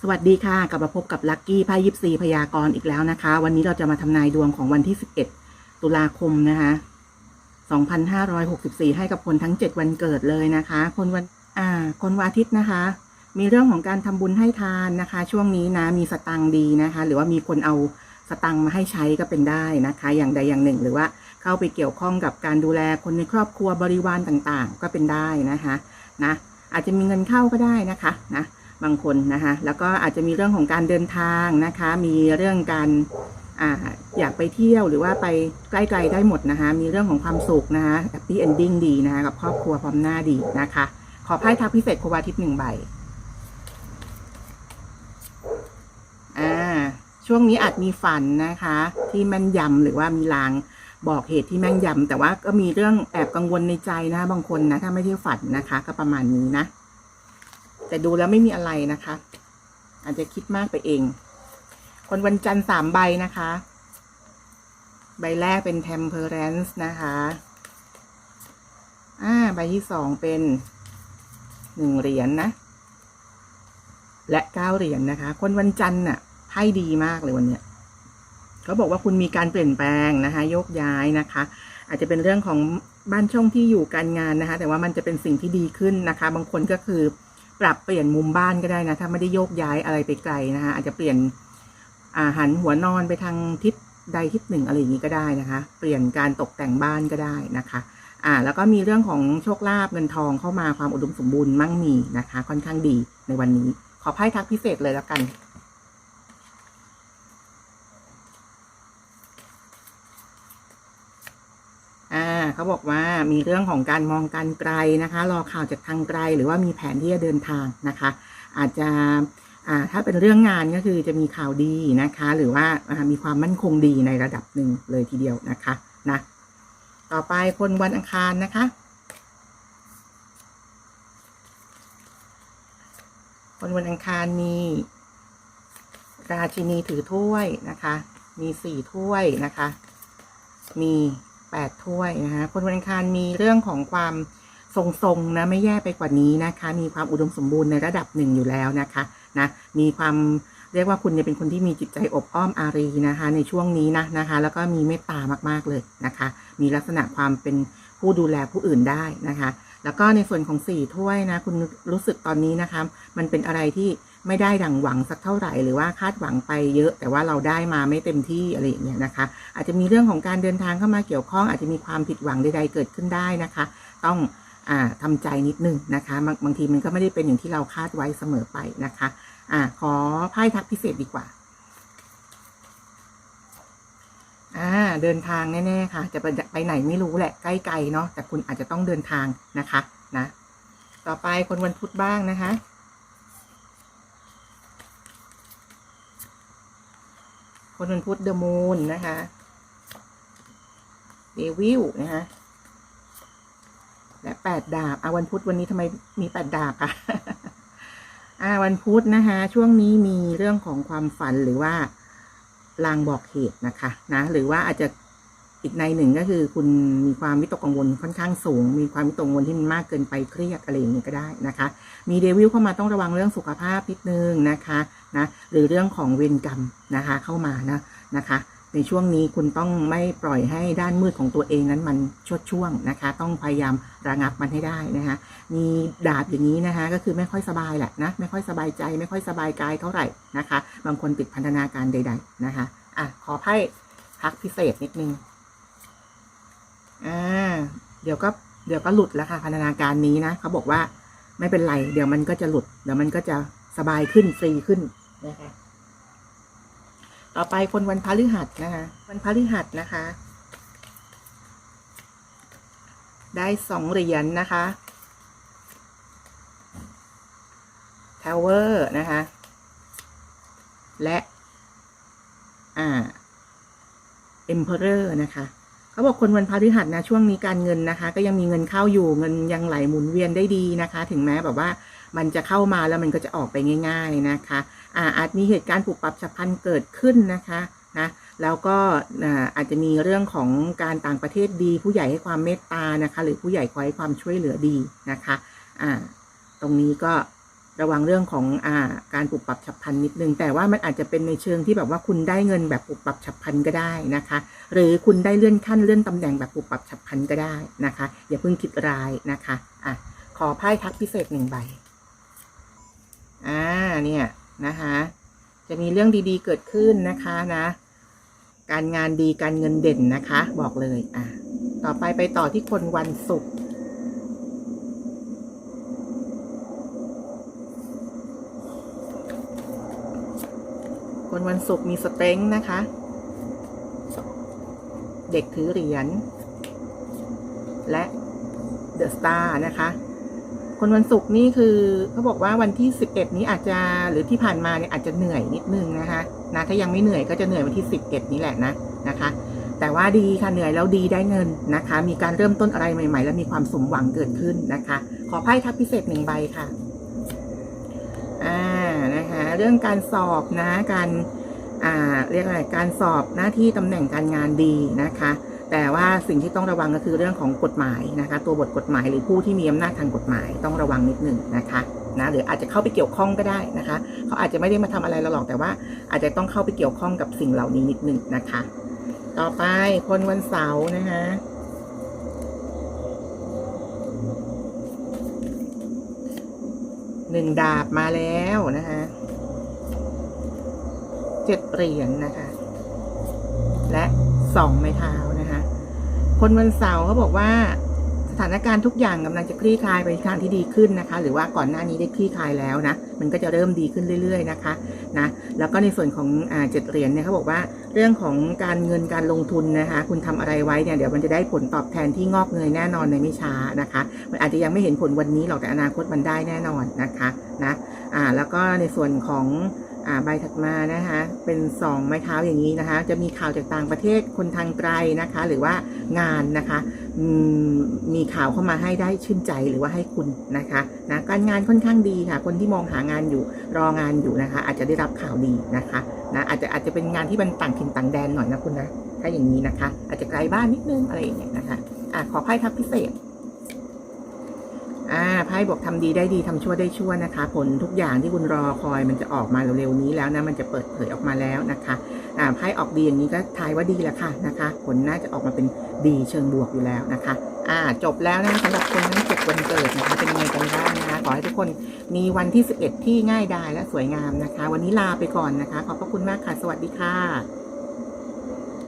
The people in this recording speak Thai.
สวัสดีค่ะ กลับมาพบกับลัคกี้ไพ่ยิปซีพยากรณ์อีกแล้วนะคะ วันนี้เราจะมาทำนายดวงของวันที่ 11 ตุลาคมนะคะ2564 ให้กับคนทั้ง 7 วันเกิดเลยนะคะ คนวันอ่าคนวันอาทิตย์นะคะ มีเรื่องของการทำบุญให้ทานนะคะ ช่วงนี้นะมีสตังดีนะคะ หรือว่ามีคนเอาสตังมาให้ใช้ก็เป็นได้นะคะ อย่างใดอย่างหนึ่ง หรือว่าเข้าไปเกี่ยวข้องกับการดูแลคนในครอบครัวบริวารต่างๆ ก็เป็นได้นะคะนะ อาจจะมีเงินเข้าก็ได้นะคะนะบางคนนะคะแล้วก็อาจจะมีเรื่องของการเดินทางนะคะ มีเรื่องการออยากไปเที่ยวหรือว่าไปใกล้ๆได้หมดนะคะ มีเรื่องของความสุขนะคะแฮปปี้เอนดิ้งดีนะคะกับครอบครัวพร้อมหน้าดีนะคะ ขอไพ่ทักพิเศษโควาทิตหนึ่งใบอ่าช่วงนี้อาจมีฝันนะคะ ที่แม่นยำหรือว่ามีลาง บอกเหตุที่แม่นยำแต่ว่าก็มีเรื่องแอบกังวลในใจนะ บางคนนะถ้าไม่ได้ฝันนะคะ ก็ประมาณนี้นะ แต่ดูแล้วไม่มีอะไรนะคะ อาจจะคิดมากไปเอง คนวันจันทร์สามใบนะคะ ใบแรกเป็น temperance นะคะ อ่า ใบที่สองเป็นหนึ่งเหรียญนนะ และเก้าเหรียญนะคะ คนวันจันทร์น่ะไพ่ดีมากเลยวันเนี้ย เขาบอกว่าคุณมีการเปลี่ยนแปลงนะคะโยกย้ายนะคะ อาจจะเป็นเรื่องของบ้านช่องที่อยู่การงานนะคะ แต่ว่ามันจะเป็นสิ่งที่ดีขึ้นนะคะ บางคนก็คือปรับเปลี่ยนมุมบ้านก็ได้นะถ้าไม่ได้โยกย้ายอะไรไปไกลนะคะอาจจะเปลี่ยนอาหันหัวนอนไปทางทิศใดทิศหนึ่งอะไรอย่างนี้ก็ได้นะคะ เปลี่ยนการตกแต่งบ้านก็ได้นะคะ อ่า แล้วก็มีเรื่องของโชคลาภเงินทองเข้ามาความอุดมสมบูรณ์มั่งมีนะคะ ค่อนข้างดีในวันนี้ ขอไพ่ทักพิเศษเลยแล้วกัน อ่า เขาบอกว่ามีเรื่องของการมองการไกลนะคะ รอข่าวจากทางไกล หรือว่ามีแผนที่จะเดินทางนะคะ อาจจะถ้าเป็นเรื่องงานก็คือจะมีข่าวดีนะคะ หรือว่าอ่ามีความมั่นคงดีในระดับหนึ่งเลยทีเดียวนะคะนะต่อไปคนวันอังคารนะคะคนวันอังคารมี ราชินีถือถ้วยนะคะ มีสี่ถ้วยนะคะ มี แปดถ้วยนะคะคนวันอังคารมีเรื่องของความทรงๆนะไม่แย่ไปกว่านี้นะคะ มีความอุดมสมบูรณ์ในระดับหนึ่งอยู่แล้วนะคะนะมีความเรียกว่าคุณเนี่ยเป็นคนที่มีจิตใจอบอ้อมอารีนะคะ ในช่วงนี้นะนะคะ แล้วก็มีเมตตามากๆเลยนะคะ มีลักษณะความเป็นผู้ดูแลผู้อื่นได้นะคะ แล้วก็ในส่วนของสี่ถ้วยนะ คุณรู้สึกตอนนี้นะคะ มันเป็นอะไรที่ไม่ได้ดังหวังสักเท่าไหร่ หรือว่าคาดหวังไปเยอะ แต่ว่าเราได้มาไม่เต็มที่อะไรอย่างเงี้ยนะคะ อาจจะมีเรื่องของการเดินทางเข้ามาเกี่ยวข้อง อาจจะมีความผิดหวังใดๆเกิดขึ้นได้นะคะ ต้องอ่าทำใจนิดนึงนะคะบางบางทีมันก็ไม่ได้เป็นอย่างที่เราคาดไว้เสมอไปนะคะอขอไพ่ทักพิเศษดีกว่า อ่าเดินทางแน่ๆค่ะ จะไปไหนไม่รู้แหละใกล้ๆเนาะแต่คุณอาจจะต้องเดินทางนะคะนะต่อไปคนวันพุธบ้างนะคะคนวันพุธเดอะมูนนะคะเดวิลนะคะและแปดดาบอะวันพุธวันนี้ทำไมมีแปดดาบอะอ่าวันพุธนะคะ ช่วงนี้มีเรื่องของความฝันหรือว่า ลางบอกเหตุนะคะนะหรือว่าอาจจะอีกในหนึ่งก็คือ คุณมีความวิตกกังวลค่อนข้างสูง มีความวิตกกังวลที่มันมากเกินไปเครียดอะไรอย่างนี้ก็ได้นะคะ มีเดวิลเข้ามาต้องระวังเรื่องสุขภาพนิดนึงนะคะนะหรือเรื่องของเวรกรรมนะคะเข้ามานะนะคะ ในช่วงนี้คุณต้องไม่ปล่อยให้ด้านมืดของตัวเองนั้นมันชดช่วงนะคะ ต้องพยายามระงับมันให้ได้นะคะมีดาบอย่างนี้นะคะก็คือไม่ค่อยสบายแหละนะไม่ค่อยสบายใจ ไม่ค่อยสบายกายเท่าไหร่นะคะ บางคนติดพันธนาการใด ๆนะคะ อะ ขอไพ่พักพิเศษนิดนึง อ่า เดี๋ยวก็เดี๋ยวก็หลุดแล้วค่ะพันธนาการนี้นะเขาบอกว่าไม่เป็นไร เดี๋ยวมันก็จะหลุด เดี๋ยวมันก็จะสบายขึ้นฟรีขึ้นนะคะ ต่อไปคนวันพฤหัสนะคะ วันพฤหัสนะคะ ได้สองเหรียญนะคะทาวเวอร์นะคะ และ อ่าเอ็มเพอเรอร์นะคะเขาบอกคนวันพฤหัสนะช่วงนี้การเงินนะคะ ก็ยังมีเงินเข้าอยู่เงินยังไหลหมุนเวียนได้ดีนะคะ ถึงแม้แบบว่ามันจะเข้ามาแล้วมันก็จะออกไปง่าย ๆนะคะอาอาจมีเหตุการณ์ปรับปรับฉับพลันเกิดขึ้นนะคะนะแล้วก็อาจจะมีเรื่องของการต่างประเทศดี ผู้ใหญ่ให้ความเมตตานะคะ หรือผู้ใหญ่คอยให้ความช่วยเหลือดีนะคะอ่าตรงนี้ก็ ระวังเรื่องของอ่าการปรับปรับฉับพลันนิดนึง แต่ว่ามันอาจจะเป็นในเชิงที่แบบว่าคุณได้เงินแบบปรับปรับฉับพลันก็ได้นะคะ หรือคุณได้เลื่อนขั้นเลื่อนตำแหน่งแบบปรับปรับฉับพลันก็ได้นะคะ อย่าเพิ่งคิดร้ายนะคะอะขอไพ่ทักพิเศษหนึ่งใบอ่าเนี่ยนะคะจะมีเรื่องดีๆเกิดขึ้นนะคะนะการงานดีการเงินเด่นนะคะ บอกเลยอะต่อไปไปต่อที่คนวันศุกร์ คนวันศุกร์มีสเตรงนะคะ เด็กถือเหรียญ และเดอะสตาร์นะคะ คนวันศุกร์นี่คือเขาบอกว่าวันที่11นี้อาจจะหรือที่ผ่านมาเนี่ยอาจจะเหนื่อยนิดนึงนะคะนะถ้ายังไม่เหนื่อยก็จะเหนื่อยวันที่11นี้แหละนะนะคะ แต่ว่าดีค่ะเหนื่อยแล้วดีได้เงินนะคะ มีการเริ่มต้นอะไรใหม่ ๆ แล้วมีความสมหวังเกิดขึ้นนะคะ ขอไพ่ทับพิเศษหนึ่งใบค่ะอ่า นะคะ เรื่องการสอบนะการอ่าเรียกอะไรการสอบหน้าที่ตำแหน่งการงานดีนะคะ แต่ว่าสิ่งที่ต้องระวังก็คือเรื่องของกฎหมายนะคะ ตัวบทกฎหมายหรือผู้ที่มีอำนาจทางกฎหมายต้องระวังนิดหนึ่งนะคะนะหรืออาจจะเข้าไปเกี่ยวข้องก็ได้นะคะ เขาอาจจะไม่ได้มาทำอะไรเราหรอกแต่ว่า อาจจะต้องเข้าไปเกี่ยวข้องกับสิ่งเหล่านี้นิดหนึ่งนะคะ ต่อไปคนวันเสาร์นะคะ หนึ่งดาบมาแล้วนะคะเจ็ดเหรียญนะคะ และสองไม้เท้านะคะ คนวันเสาร์เขาบอกว่าสถานการณ์ทุกอย่างกำลังจะคลี่คลายไปทางที่ดีขึ้นนะคะ หรือว่าก่อนหน้านี้ได้คลี่คลายแล้วนะ มันก็จะเริ่มดีขึ้นเรื่อย ๆ นะคะ นะแล้วก็ในส่วนของอ่าเจ็ดเหรียญเนี่ยเขาบอกว่าเรื่องของการเงินการลงทุนนะคะคุณทำอะไรไว้เนี่ยเดี๋ยวมันจะได้ผลตอบแทนที่งอกเงยแน่นอนในไม่ช้านะคะ มันอาจจะยังไม่เห็นผลวันนี้หรอกแต่อนาคตมันได้แน่นอนนะคะนะอ่าแล้วก็ในส่วนของ อ่าใบถัดมานะคะ เป็นสองไม้เท้าอย่างนี้นะคะ จะมีข่าวจากต่างประเทศคนทางไกลนะคะ หรือว่างานนะคะมีข่าวเข้ามาให้ได้ชื่นใจหรือว่าให้คุณนะคะนะการงานค่อนข้างดีค่ะ คนที่มองหางานอยู่รองานอยู่นะคะ อาจจะได้รับข่าวดีนะคะนะอาจจะอาจจะเป็นงานที่มันต่างถิ่นต่างแดนหน่อยนะคุณนะถ้าอย่างนี้นะคะ อาจจะไกลบ้านนิดนึงอะไรอย่างเงี้ยนะคะอะขอไพ่ทับพิเศษ ไพ่บอกทำดีได้ดีทำชั่วได้ชั่วนะคะ ผลทุกอย่างที่คุณรอคอยมันจะออกมาเร็วๆนี้แล้วนะมันจะเปิดเผยออกมาแล้วนะคะอ่าไพ่ออกดีอย่างนี้ก็ทายว่าดีแล้วค่ะนะคะ ผลน่าจะออกมาเป็นดีเชิงบวกอยู่แล้วนะคะอ่าจบแล้วนะสำหรับคนทั้งเจ็ดวันเกิดนะคะเป็นยังไงกันบ้างนะคะขอให้ทุกคนมีวันที่ 11 ที่ง่ายดายและสวยงามนะคะ วันนี้ลาไปก่อนนะคะ ขอบพระคุณมากค่ะ สวัสดีค่ะ